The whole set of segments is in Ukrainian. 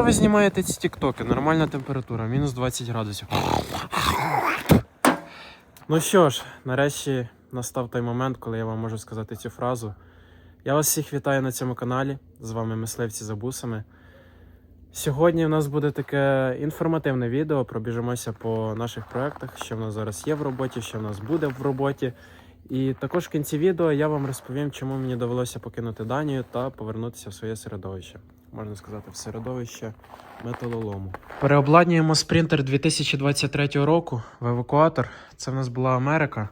що ви знімаєте ці тіктоки? Нормальна температура, мінус 20 градусів. Ну що ж, нарешті настав той момент, коли я вам можу сказати цю фразу. Я вас всіх вітаю на цьому каналі. З вами мисливці за бусами. Сьогодні у нас буде таке інформативне відео. Пробіжимося по наших проектах, що в нас зараз є в роботі, що в нас буде в роботі. І також в кінці відео я вам розповім, чому мені довелося покинути Данію та повернутися в своє середовище. Можна сказати, в середовище металолому. Переобладнюємо спринтер 2023 року в евакуатор. Це в нас була Америка,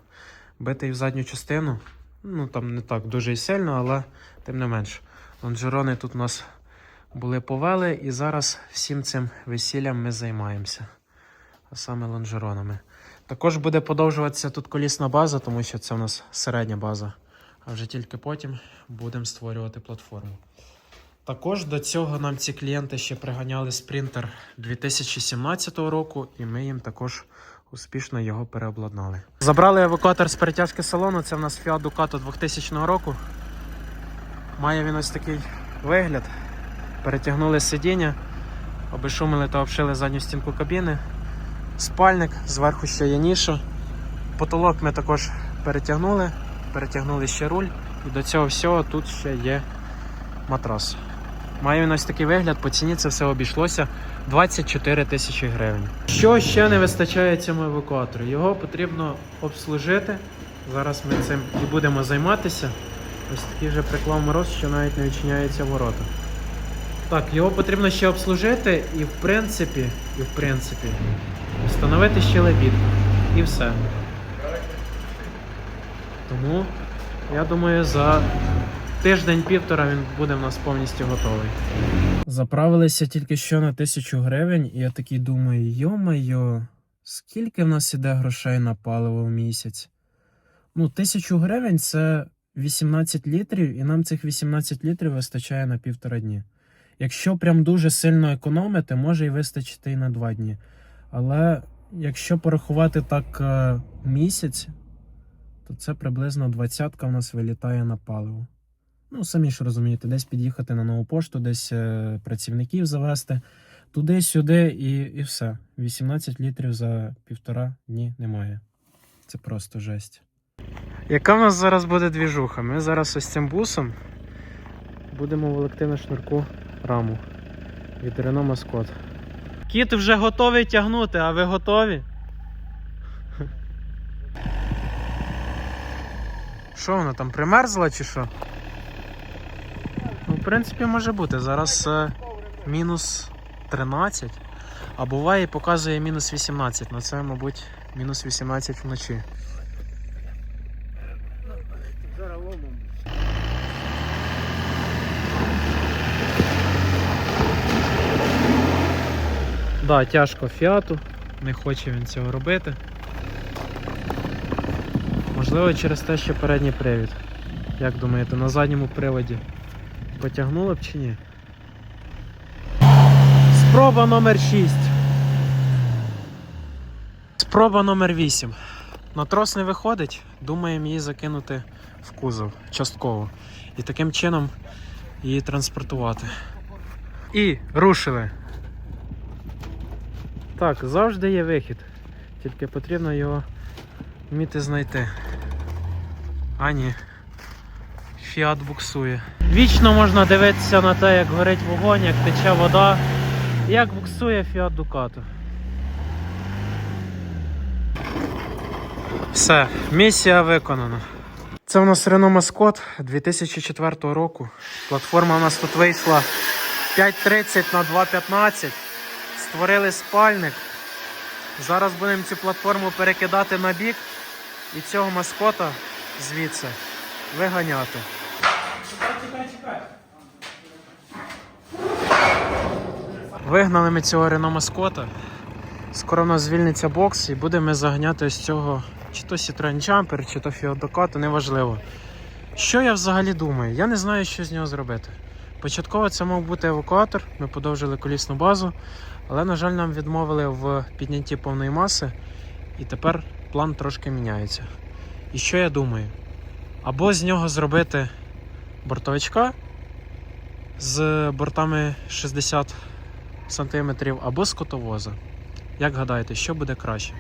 битий в задню частину. Ну там не так дуже і сильно, але тим не менш. Лонжерони тут у нас були повели, і зараз всім цим весіллям ми займаємося. А саме лонжеронами. Також буде подовжуватися тут колісна база, тому що це у нас середня база. А вже тільки потім будемо створювати платформу. Також до цього нам ці клієнти ще приганяли спринтер 2017 року, і ми їм також успішно його переобладнали. Забрали евакуатор з перетяжки салону. Це в нас Fiat Ducato 2000 року. Має він ось такий вигляд. Перетягнули сидіння, обешумили та обшили задню стінку кабіни. Спальник, зверху ще є ніша. Потолок ми також перетягнули, перетягнули ще руль, і до цього всього тут ще є матрас. Має він ось такий вигляд, по ціні це все обійшлося 24 тисячі гривень. Що ще не вистачає цьому евакуатору? Його потрібно обслужити. Зараз ми цим і будемо займатися. Ось такий вже приклав мороз, що навіть не відчиняються ворота. Так, його потрібно ще обслужити і в принципі, і в принципі, встановити ще лебідку. І все. Тому, я думаю, за тиждень-півтора він буде в нас повністю готовий. Заправилися тільки що на тисячу гривень, і я такий думаю, йо-майо, скільки в нас іде грошей на паливо в місяць? Ну, тисячу гривень це 18 літрів, і нам цих 18 літрів вистачає на півтора дні. Якщо прям дуже сильно економити, може і вистачити і на два дні. Але якщо порахувати так е, місяць, то це приблизно двадцятка в нас вилітає на паливо. Ну, самі ж розумієте, десь під'їхати на нову пошту, десь е, працівників завести, туди-сюди і, і все. 18 літрів за півтора дні немає. Це просто жесть. Яка в нас зараз буде двіжуха? Ми зараз ось цим бусом будемо волокти на шнурку раму від Renault Mascot. Кіт вже готовий тягнути, а ви готові? Що вона там примерзла чи що? Ну, принципі, може бути. Зараз е, мінус 13, а буває показує мінус 18. На це, мабуть, мінус 18 вночі. Да, тяжко фіату, не хоче він цього робити. Можливо, через те, що передній привід. Як думаєте, на задньому приводі потягнуло б чи ні? Спроба номер 6. Спроба номер 8. На трос не виходить, думаємо її закинути в кузов частково. І таким чином її транспортувати. І рушили. Так, завжди є вихід. Тільки потрібно його вміти знайти. А ні. Фіат буксує. Вічно можна дивитися на те, як горить вогонь, як тече вода, як буксує Фіат Дукато. Все, місія виконана. Це у нас Renault Mascot 2004 року. Платформа у нас тут вийшла 5.30 на 2.15. Створили спальник. Зараз будемо цю платформу перекидати на бік і цього маскота звідси виганяти. Вигнали ми цього Renault маскота. Скоро в нас звільниться бокс і будемо заганяти ось цього чи то Citroen Jumper, чи то Fiat неважливо. Що я взагалі думаю? Я не знаю, що з нього зробити. Початково це мав бути евакуатор, ми подовжили колісну базу, але, на жаль, нам відмовили в піднятті повної маси, і тепер план трошки міняється. І що я думаю? Або з нього зробити бортовичка з бортами 60 см або з котовоза. Як гадаєте, що буде краще?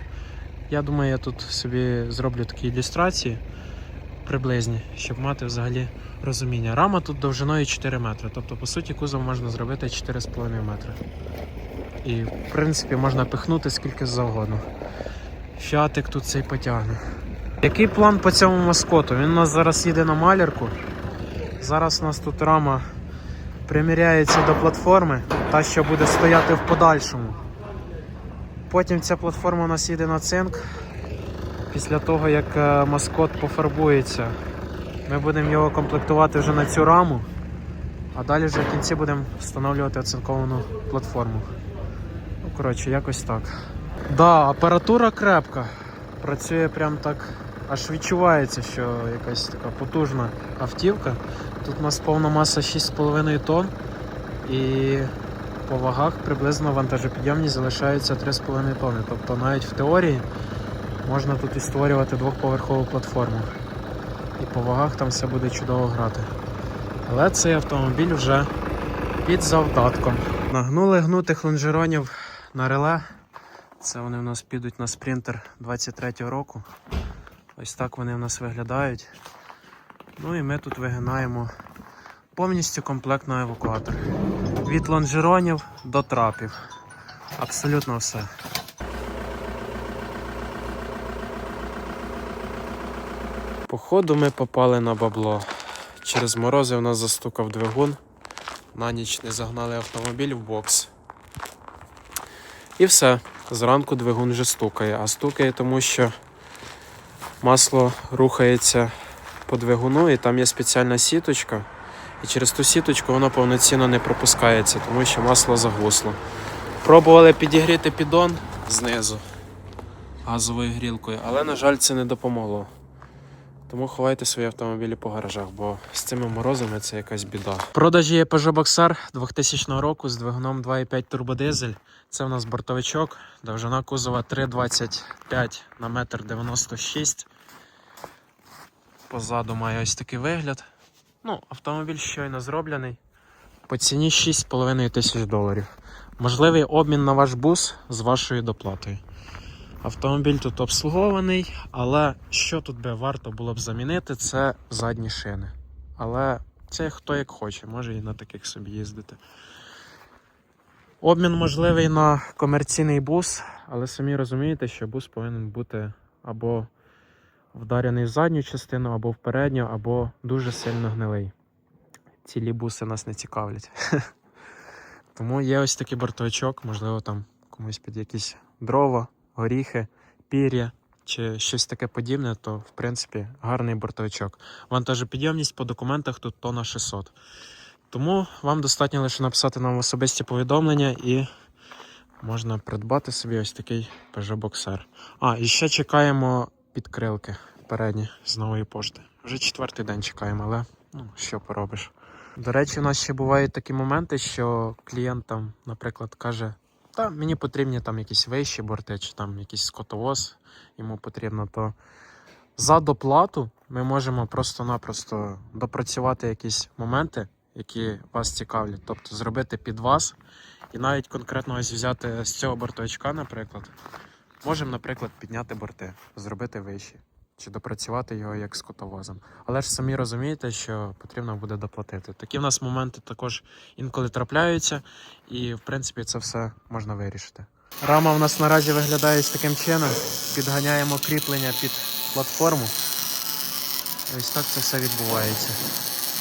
Я думаю, я тут собі зроблю такі ілюстрації приблизні, щоб мати взагалі розуміння. Рама тут довжиною 4 метри, тобто, по суті, кузов можна зробити 4,5 метри. І, в принципі, можна пихнути скільки завгодно. Фіатик тут цей потягне. Який план по цьому маскоту? Він у нас зараз їде на малярку. Зараз у нас тут рама приміряється до платформи, та що буде стояти в подальшому. Потім ця платформа у нас їде на цинк. Після того, як е, маскот пофарбується, ми будемо його комплектувати вже на цю раму, а далі вже в кінці будемо встановлювати оцинковану платформу. Ну, коротше, якось так. Да, апаратура крепка. Працює прям так, аж відчувається, що якась така потужна автівка. Тут у нас повна маса 6,5 тонн і по вагах приблизно вантажопідйомність залишається 3,5 тонни. Тобто навіть в теорії можна тут і створювати двохповерхову платформу. І по вагах там все буде чудово грати. Але цей автомобіль вже під завдатком. Нагнули гнутих лонжеронів на реле. Це вони в нас підуть на спринтер 23-го року. Ось так вони в нас виглядають. Ну і ми тут вигинаємо повністю комплектний евакуатор. Від лонжеронів до трапів. Абсолютно все. Походу ми попали на бабло. Через морози у нас застукав двигун. На ніч не загнали автомобіль в бокс. І все. Зранку двигун вже стукає. А стукає тому, що масло рухається по двигуну, і там є спеціальна сіточка. І через ту сіточку воно повноцінно не пропускається, тому що масло загусло. Пробували підігріти піддон знизу газовою грілкою, але, на жаль, це не допомогло. Тому ховайте свої автомобілі по гаражах, бо з цими морозами це якась біда. В продажі є Peugeot Boxer 2000 року з двигуном 2,5 турбодизель. Це у нас бортовичок, довжина кузова 3,25 на 1,96 м. Позаду має ось такий вигляд. Ну, автомобіль щойно зроблений. По ціні 6,5 тисяч доларів. Можливий обмін на ваш бус з вашою доплатою. Автомобіль тут обслугований, але що тут би варто було б замінити, це задні шини. Але це хто як хоче, може і на таких собі їздити. Обмін можливий на комерційний бус, але самі розумієте, що бус повинен бути або вдарений в задню частину, або в передню, або дуже сильно гнилий. Цілі буси нас не цікавлять. Тому є ось такий бортовичок, можливо, там комусь під якісь дрова, горіхи, пір'я чи щось таке подібне, то в принципі гарний бортовичок. Вантажопідйомність по документах тут тонна 600. Тому вам достатньо лише написати нам особисті повідомлення і можна придбати собі ось такий Peugeot Boxer. А, і ще чекаємо підкрилки передні з нової пошти. Вже четвертий день чекаємо, але ну, що поробиш. До речі, у нас ще бувають такі моменти, що клієнт там, наприклад, каже: та мені потрібні там якісь вищі борти, чи там якийсь скотовоз йому потрібно, то за доплату ми можемо просто-напросто допрацювати якісь моменти, які вас цікавлять, тобто зробити під вас. І навіть конкретно ось взяти з цього бортовичка, наприклад, можемо, наприклад, підняти борти, зробити вищі, чи допрацювати його як з котовозом. Але ж самі розумієте, що потрібно буде доплатити. Такі в нас моменти також інколи трапляються, і в принципі це все можна вирішити. Рама в нас наразі виглядає таким чином. Підганяємо кріплення під платформу. Ось так це все відбувається.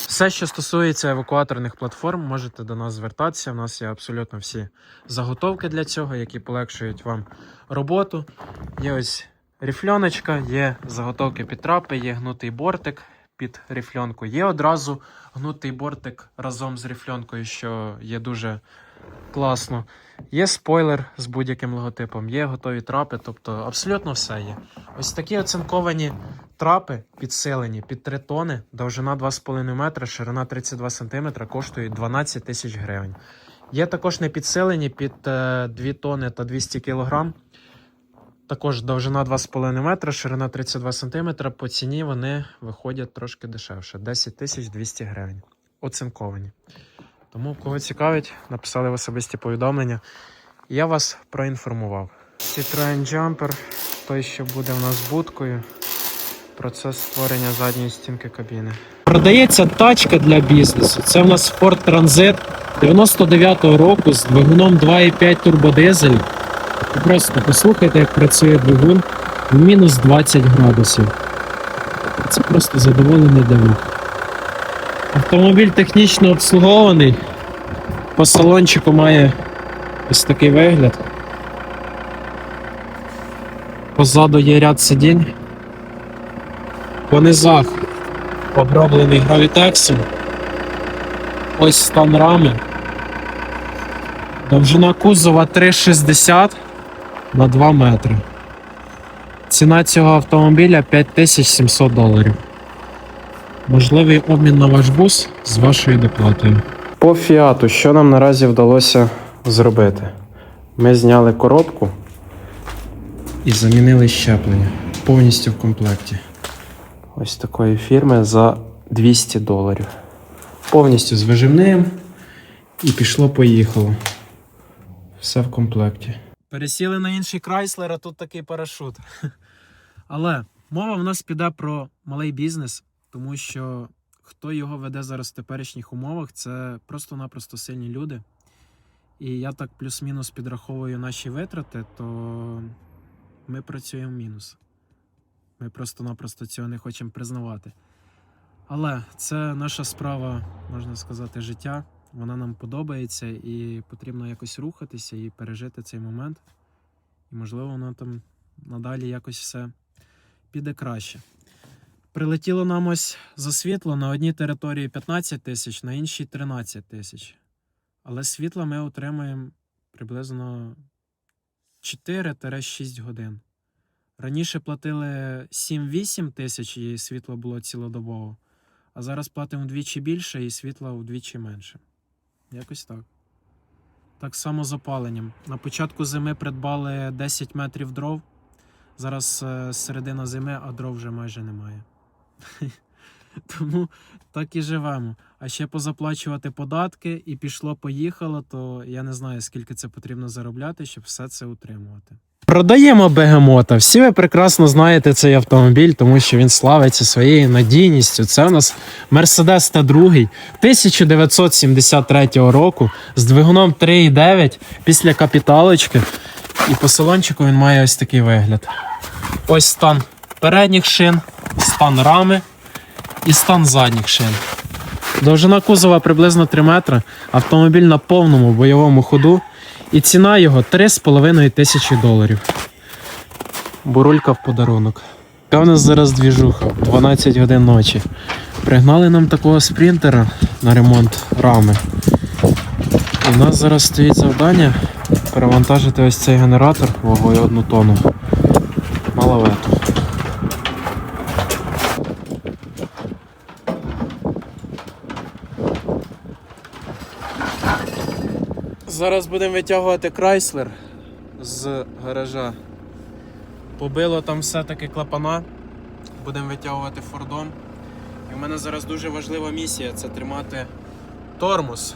Все, що стосується евакуаторних платформ, можете до нас звертатися. У нас є абсолютно всі заготовки для цього, які полегшують вам роботу. Є ось ріфльоночка, є заготовки під трапи, є гнутий бортик під ріфльонку. Є одразу гнутий бортик разом з ріфльонкою, що є дуже класно. Є спойлер з будь-яким логотипом, є готові трапи, тобто абсолютно все є. Ось такі оцинковані трапи підсилені під 3 тони, довжина 2,5 метра, ширина 32 см, коштують 12 тисяч гривень. Є також не підсилені під е, 2 тони та 200 кг. Також довжина 2,5 метра, ширина 32 см. По ціні вони виходять трошки дешевше 10 тисяч 200 гривень. Оцинковані. Тому, кого цікавить, написали в особисті повідомлення. Я вас проінформував. Citroen Jumper, той, що буде в нас будкою. Процес створення задньої стінки кабіни. Продається тачка для бізнесу. Це в нас Ford Transit 99-го року з двигуном 2,5 турбодизель. Просто послухайте, як працює двигун в мінус 20 градусів. Це просто задоволений дивок. Автомобіль технічно обслугований. По салончику має ось такий вигляд. Позаду є ряд сидінь. По низах оброблений гравітексом. Ось стан рами. Довжина кузова 3,60 на 2 метри. Ціна цього автомобіля 5700 доларів. Можливий обмін на ваш бус з вашою доплатою. По фіату, що нам наразі вдалося зробити? Ми зняли коробку і замінили щеплення повністю в комплекті. Ось такої фірми за 200 доларів. Повністю з вижимним і пішло-поїхало. Все в комплекті. Пересіли на інший Крайслер, а тут такий парашут. Але мова в нас піде про малий бізнес, тому що хто його веде зараз в теперішніх умовах, це просто-напросто сильні люди. І я так плюс-мінус підраховую наші витрати, то ми працюємо в мінус. Ми просто-напросто цього не хочемо признавати. Але це наша справа, можна сказати, життя. Вона нам подобається і потрібно якось рухатися і пережити цей момент. І, можливо, воно там надалі якось все піде краще. Прилетіло нам ось за світло на одній території 15 тисяч, на іншій 13 тисяч. Але світла ми отримаємо приблизно 4-6 годин. Раніше платили 7-8 тисяч і світло було цілодобово, а зараз платимо вдвічі більше і світла вдвічі менше. Якось так. Так само з опаленням. На початку зими придбали 10 метрів дров. Зараз е, середина зими, а дров вже майже немає. Тому так і живемо. А ще позаплачувати податки і пішло-поїхало, то я не знаю, скільки це потрібно заробляти, щоб все це утримувати. Продаємо бегемота. Всі ви прекрасно знаєте цей автомобіль, тому що він славиться своєю надійністю. Це у нас Mercedes T2 1973 року з двигуном 3,9 після капіталочки. І по салончику він має ось такий вигляд. Ось стан передніх шин, стан рами і стан задніх шин. Довжина кузова приблизно 3 метри. Автомобіль на повному бойовому ходу. І ціна його 3,5 тисячі доларів. Бурулька в подарунок. Яка в нас зараз двіжуха, 12 годин ночі. Пригнали нам такого спринтера на ремонт рами. І в нас зараз стоїть завдання перевантажити ось цей генератор вагою 1 тонну на Зараз будемо витягувати Крайслер з гаража. Побило там все-таки клапана. Будемо витягувати фордом. І в мене зараз дуже важлива місія це тримати тормоз.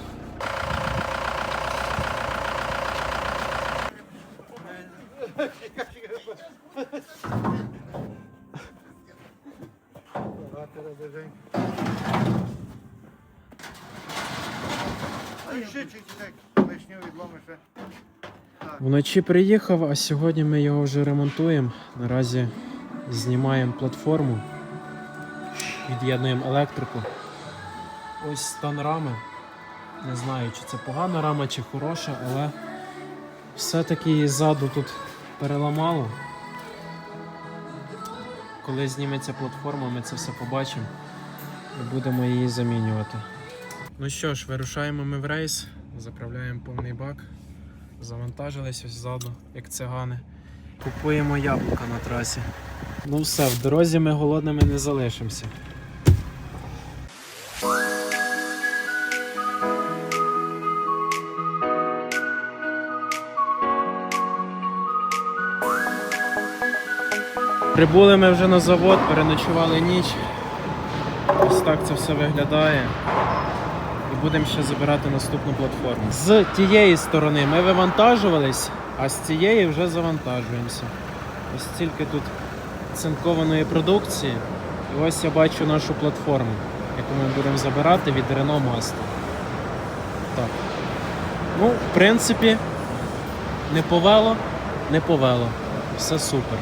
А ще лишню відломи ще. Вночі приїхав, а сьогодні ми його вже ремонтуємо. Наразі знімаємо платформу, від'єднуємо електрику. Ось стан рами. Не знаю, чи це погана рама, чи хороша, але все-таки її ззаду тут переламало. Коли зніметься платформа, ми це все побачимо і будемо її замінювати. Ну що ж, вирушаємо ми в рейс, заправляємо повний бак. Завантажились ось ззаду, як цигани. Купуємо яблука на трасі. Ну все, в дорозі ми голодними не залишимося. Прибули ми вже на завод, переночували ніч. Ось так це все виглядає. Будемо ще забирати наступну платформу. З тієї сторони ми вивантажувались, а з цієї вже завантажуємося. Ось стільки тут цинкованої продукції. І ось я бачу нашу платформу, яку ми будемо забирати від Renault Master. Так. Ну, в принципі, не повело, не повело. Все супер.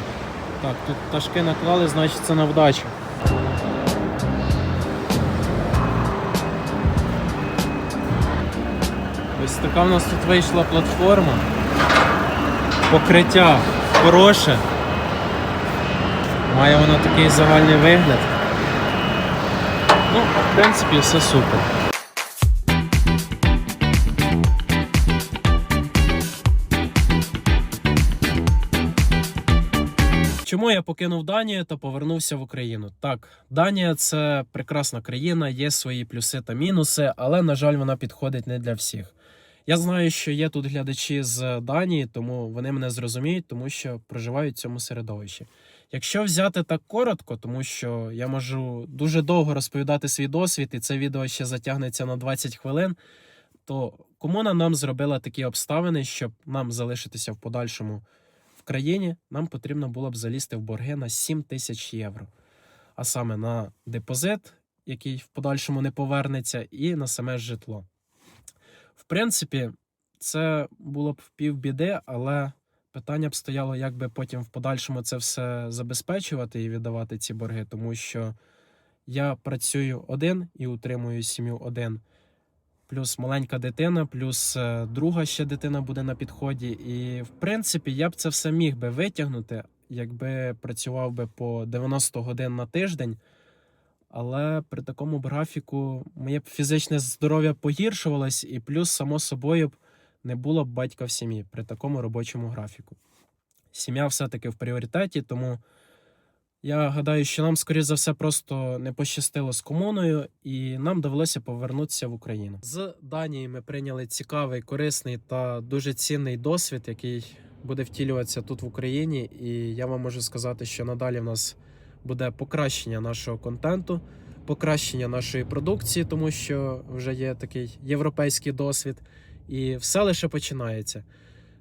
Так, тут пташки наклали, значить це на вдачу. Ось така в нас тут вийшла платформа. Покриття хороше. Має вона такий загальний вигляд. Ну, в принципі, все супер. Чому я покинув Данію та повернувся в Україну? Так, Данія це прекрасна країна, є свої плюси та мінуси, але, на жаль, вона підходить не для всіх. Я знаю, що є тут глядачі з Данії, тому вони мене зрозуміють, тому що проживають в цьому середовищі. Якщо взяти так коротко, тому що я можу дуже довго розповідати свій досвід, і це відео ще затягнеться на 20 хвилин, то комуна нам зробила такі обставини, щоб нам залишитися в подальшому в країні, нам потрібно було б залізти в борги на 7 тисяч євро. А саме на депозит, який в подальшому не повернеться, і на саме житло. Принципі, це було б півбіди, але питання б стояло, як би потім в подальшому це все забезпечувати і віддавати ці борги, тому що я працюю один і утримую сім'ю один. Плюс маленька дитина, плюс е, друга ще дитина буде на підході. І в принципі я б це все міг би витягнути, якби працював би по 90 годин на тиждень. Але при такому графіку моє фізичне здоров'я погіршувалось, і плюс, само собою, не було б батька в сім'ї при такому робочому графіку. Сім'я все-таки в пріоритеті, тому я гадаю, що нам, скоріше за все, просто не пощастило з комуною, і нам довелося повернутися в Україну. З Данії ми прийняли цікавий, корисний та дуже цінний досвід, який буде втілюватися тут в Україні. І я вам можу сказати, що надалі в нас буде покращення нашого контенту, покращення нашої продукції, тому що вже є такий європейський досвід, і все лише починається.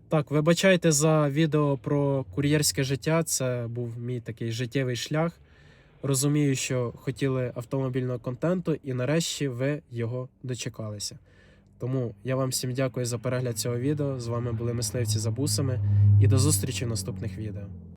Так, вибачайте за відео про кур'єрське життя. Це був мій такий життєвий шлях. Розумію, що хотіли автомобільного контенту, і нарешті ви його дочекалися. Тому я вам всім дякую за перегляд цього відео. З вами були мисливці за бусами, і до зустрічі в наступних відео.